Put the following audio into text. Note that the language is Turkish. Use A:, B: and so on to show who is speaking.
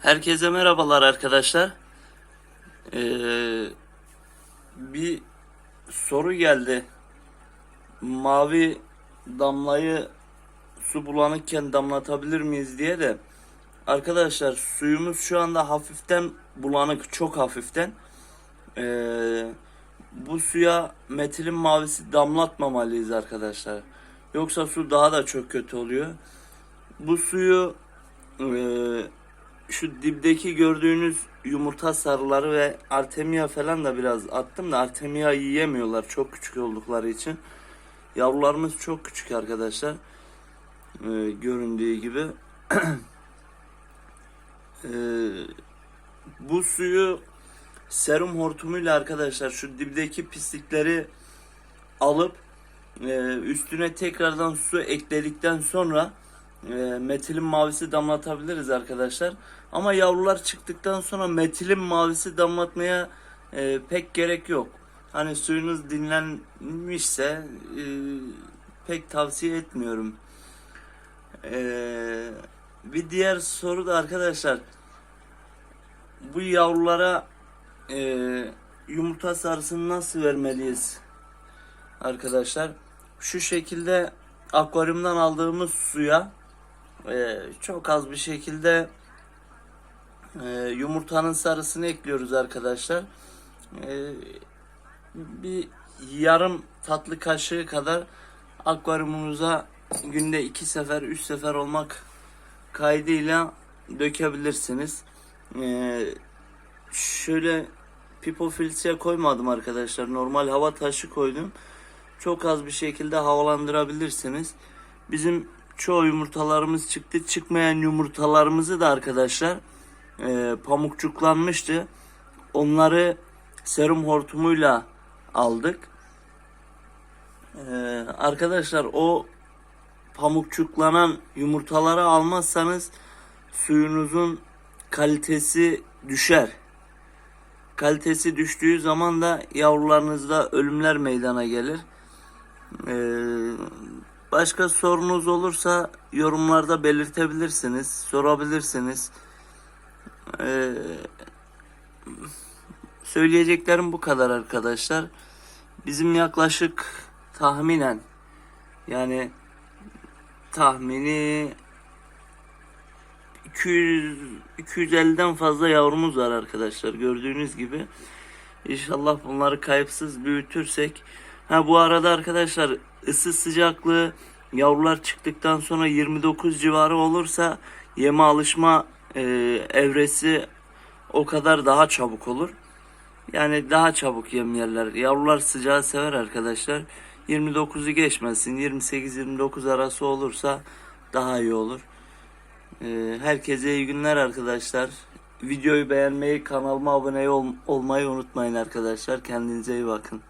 A: Herkese merhabalar arkadaşlar. Ee, bir soru geldi. Mavi damlayı su bulanıkken damlatabilir miyiz diye de. Arkadaşlar suyumuz şu anda hafiften bulanık, çok hafiften. Ee, bu suya metilin mavisi damlatmamalıyız arkadaşlar. Yoksa su daha da çok kötü oluyor. Bu suyu eee şu dipteki gördüğünüz yumurta sarıları ve artemia falan da biraz attım da artemia yiyemiyorlar çok küçük oldukları için. Yavrularımız çok küçük arkadaşlar. Ee, göründüğü gibi. Ee, bu suyu serum hortumuyla arkadaşlar şu dipteki pislikleri alıp e, üstüne tekrardan su ekledikten sonra e, metilin mavisi damlatabiliriz arkadaşlar. Ama yavrular çıktıktan sonra metilin mavisi damlatmaya e, pek gerek yok. Hani suyunuz dinlenmişse e, pek tavsiye etmiyorum. E, bir diğer soru da arkadaşlar bu yavrulara e, yumurta sarısını nasıl vermeliyiz arkadaşlar? Şu şekilde akvaryumdan aldığımız suya e, çok az bir şekilde e, yumurtanın sarısını ekliyoruz arkadaşlar. E, bir yarım tatlı kaşığı kadar akvaryumunuza günde iki sefer, üç sefer olmak kaydıyla dökebilirsiniz. E, şöyle pipo filtre koymadım arkadaşlar. Normal hava taşı koydum. Çok az bir şekilde havalandırabilirsiniz. Bizim çoğu yumurtalarımız çıktı. Çıkmayan yumurtalarımızı da arkadaşlar e, pamukçuklanmıştı. Onları serum hortumuyla aldık. E, arkadaşlar o pamukçuklanan yumurtaları almazsanız suyunuzun kalitesi düşer. Kalitesi düştüğü zaman da yavrularınızda ölümler meydana gelir. Ee, başka sorunuz olursa yorumlarda belirtebilirsiniz, sorabilirsiniz. Ee, söyleyeceklerim bu kadar arkadaşlar. Bizim yaklaşık tahminen yani tahmini 200 250'den fazla yavrumuz var arkadaşlar gördüğünüz gibi. İnşallah bunları kayıpsız büyütürsek. Ha bu arada arkadaşlar ısı sıcaklığı yavrular çıktıktan sonra 29 civarı olursa yeme alışma e, evresi o kadar daha çabuk olur. Yani daha çabuk yem yerler. Yavrular sıcağı sever arkadaşlar. 29'u geçmesin. 28-29 arası olursa daha iyi olur. Ee, herkese iyi günler arkadaşlar. Videoyu beğenmeyi, kanalıma abone ol- olmayı unutmayın arkadaşlar. Kendinize iyi bakın.